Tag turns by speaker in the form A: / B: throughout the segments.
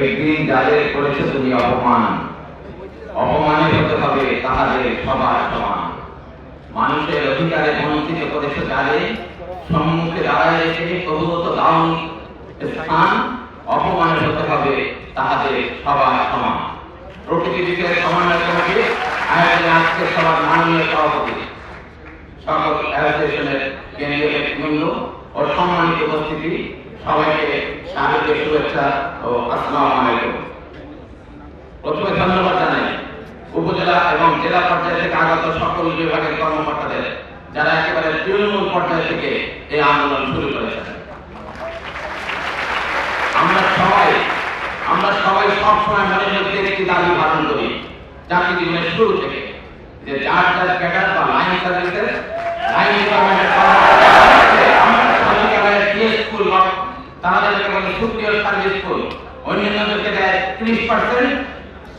A: একদিন যাদের করেছে তুমি অপমান। অপমানিত হতে হবে তাহাদের সবার সমান। মানুষের অধিকারে বঞ্চিত করেছে যাদের সম্মুখে দাঁড়ায় রেখে প্রভূত দাউন স্থান, অপমানিত হতে হবে তাহাদের সবার সমান। প্রকৃতি দিকের সমন্বয় কমিটি আয়োজনে আজকে সবার মাননীয় সভাপতি। সকল অ্যাসোসিয়েশনের কেন্দ্রীয় নেতৃবৃন্দ ও সম্মানিত উপস্থিতি। সবাইকে স্বাগতের শুভেচ্ছা ও আসসালামু আলাইকুম। প্রথমে ধন্যবাদ জানাই উপজেলা এবং জেলা পর্যায় থেকে আগত সকল বিভাগের কর্মকর্তাদের যারা একেবারে তৃণমূল পর্যায় থেকে এই আন্দোলন শুরু করেছেন। আমরা সবাই আমরা সবাই সবসময় মনে মধ্যে একটি দাবি পালন করি চাকরি জীবনের শুরু থেকে, যে যার যার ক্যাডার বা লাইন সার্ভিসেস, লাইন ডিপার্টমেন্টের তারা যাদেরকে বলে সুপ্রিয়র সার্ভিস স্কুল অন্যান্যদেরকে দেয় ত্রিশ পার্সেন্ট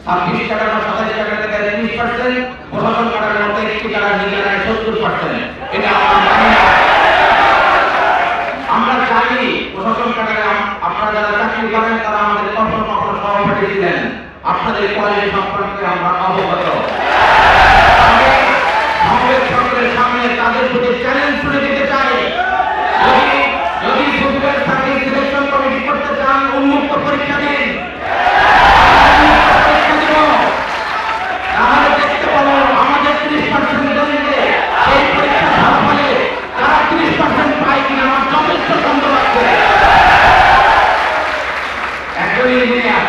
A: ছাব্বিশ টাকা বা সাতাশ টাকা দেয় ত্রিশ পার্সেন্ট প্রশাসন কাটার মতো একটি টাকা নেয় সত্তর পার্সেন্ট এটা আমরা চাই প্রশাসন কাটারে আপনারা যারা চাকরি করেন, তারা আমাদের কখনো কখনো সহপাঠী ছিলেন। আপনাদের কোয়ালিটি সম্পর্কে আমরা অবগত। সামনে তাদের প্রতি চ্যালেঞ্জ তুলে দিতে চাই যদি যদি সুপ্রিম সার্ভিস সিলেকশন কমিটি করতে চান উন্মুক্ত পরীক্ষা দিন উন্মুক্ত পরীক্ষা দিব তাহলে দেখতে পাবো আমাদের ত্রিশ পার্সেন্ট জমিতে এই পরীক্ষা ফলাফলে তারা ত্রিশ পার্সেন্ট পায় কিনা আমার যথেষ্ট সন্দেহ আছে একজন ইঞ্জিনিয়ার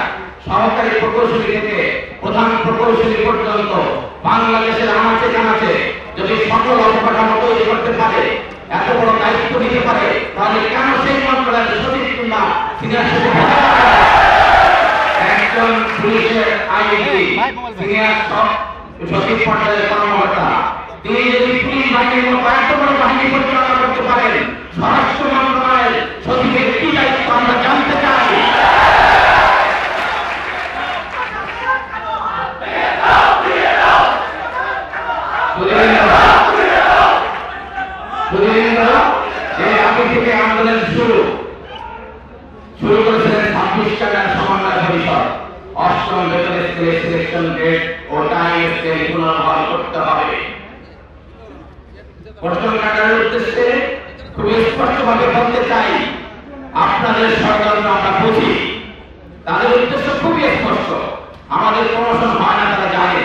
A: সহকারী প্রকৌশলী প্রধান প্রকৌশলী পর্যন্ত বাংলাদেশের আনাচে জানাচে যদি সকল অবকাঠামো তৈরি করতে পারে, এত বড় দায়িত্ব দিতে পারে, তাহলে কেন সেই মন্ত্রণালয়ের সচিব কিংবা সিনিয়র? একজন পুলিশের আইডি সিনিয়র সচিব পর্যায়ের কর্মকর্তা তিনি যদি পুলিশ বাহিনীর মতো এত বড় বাহিনী পরিচালনা করতে পারেন স্বরাষ্ট্র মন্ত্রণালয়ের সচিবের কি দায়িত্ব আমরা জানতে চাই সুধীরেন্দ্র যে আগে থেকে আন্দোলন বলতে চাই আপনাদের সরকার আমরা বুঝি তাদের উদ্দেশ্য খুবই স্পষ্ট আমাদের প্রমোশন হয় না তারা জানে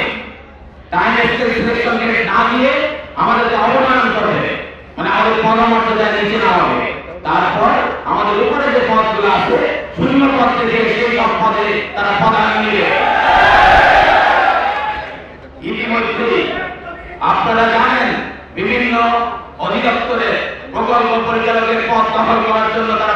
A: টাইম স্কেল সিলেকশন গ্রেড না দিয়ে আমাদেরকে অবনয়ন করবে মানে আমাদের পদমর্যাদায় নিচে না হবে তারপর আমাদের উপরে যে পদগুলো আছে পদ থেকে সেই সম্পদে তারা প্রদান নিয়ে ইতিমধ্যে আপনারা জানেন, বিভিন্ন অধিদপ্তরে প্রকল্প পরিচালকের পদ দখল করার জন্য তারা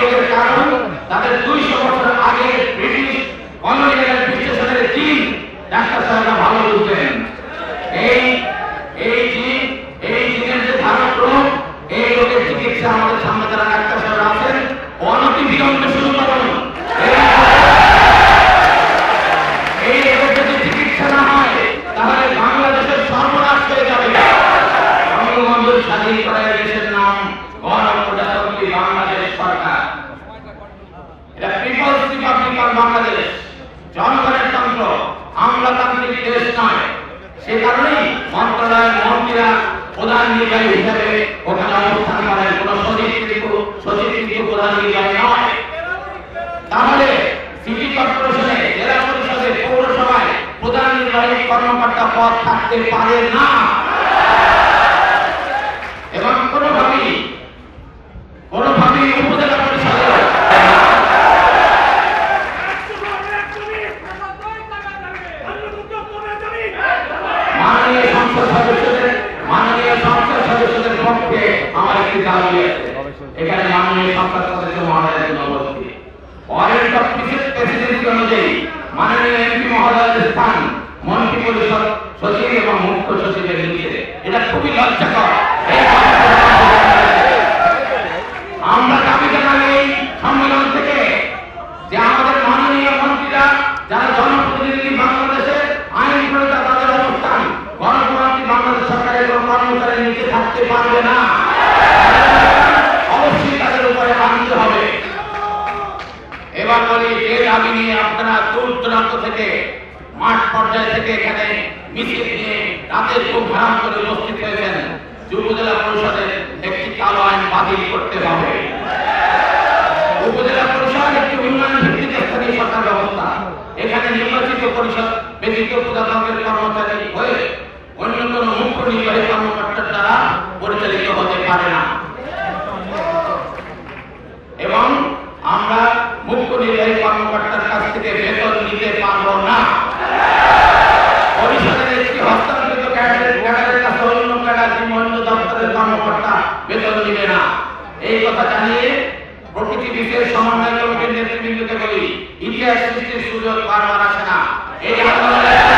A: রোগের আমাদের সামনে যারা ডাক্তার সাহেবরা আছেন, অনতি বিলম্বে শুরু করুন বাংলাদেশের জনগণের তন্ত্র। আমলাতান্ত্রিক দেশ নয়। সে কারণেই মন্ত্রণালয়ের মন্ত্রীরা প্রধান নির্বাহী হিসেবে ওখানে অবস্থান করেন। কোন সচিব কিন্তু সচিব কিন্তু প্রধান নির্বাহী নয়। তাহলে সিটি কর্পোরেশনে, জেলা পরিষদে পৌরসভায় প্রধান নির্বাহী কর্মকর্তা পদ থাকতে পারে না এবং কোনোভাবেই কোনোভাবেই উপজেলা পরিষদে মাননীয় সংসদ সংসদ সদস্যদের মাননীয় সংসদ সদস্যদের পক্ষে আমার একটি দাবি আছে এখানে মাননীয় সংসদ সদস্য মহোদয়ের জন্য উপস্থিত ওয়ারেন্ট অফ প্রেসিডেন্সি অনুযায়ী মাননীয় এমপি মহোদয়ের স্থান মন্ত্রী পরিষদ সচিব এবং মুখ্য সচিবের নিচে। এটা খুবই লজ্জাকর। এই আমরা দাবি জানাই এই সম্মেলন থেকে যে আমাদের মাননীয় মন্ত্রীরা, যারা জনপ্রতিনিধি বাংলাদেশে আইন প্রণেতা তাদের অবস্থান গণপ্রজাতন্ত্রী বাংলাদেশ সরকারের কোনো কর্মচারীর নিচে থাকতে পারবে না। অবশ্যই তাদের উপরে আনতে হবে। এবার বলি, যে দাবি নিয়ে আপনারা দূর দূরান্ত থেকে, মাঠ পর্যায় থেকে এখানে মিছিল নিয়ে রাতের খুব ভাড়া করে উপস্থিত হয়েছেন উপজেলা পরিষদের একটি কালো আইন বাতিল করতে হবে। উপজেলা পরিষদ একটি উন্নয়ন ভিত্তিক স্থানীয় সরকার ব্যবস্থা। এখানে নির্বাচিত পরিষদ ব্যতীত প্রজাতন্ত্রের কর্মচারী হয়ে অন্য কোনো মুখ্য নির্বাহী কর্মকর্তার দ্বারা পরিচালিত হতে পারে না এবং আমরা মুখ্য নির্বাহী কর্মকর্তার কাছ থেকে বেতন নিতে পারব না পরিষদের একটি হস্তান্তরিত ক্যাডারের ক্যাডারের কাছে অন্য ক্যাডার কিংবা অন্য দপ্তরের কর্মকর্তা বেতন নিবে না এই কথা জানিয়ে প্রকৃতি বিষয়ে সমন্বয় কমিটির নেতৃবৃন্দকে বলি ইতিহাস সৃষ্টির সুযোগ বারবার আসে না। এই আন্দোলনের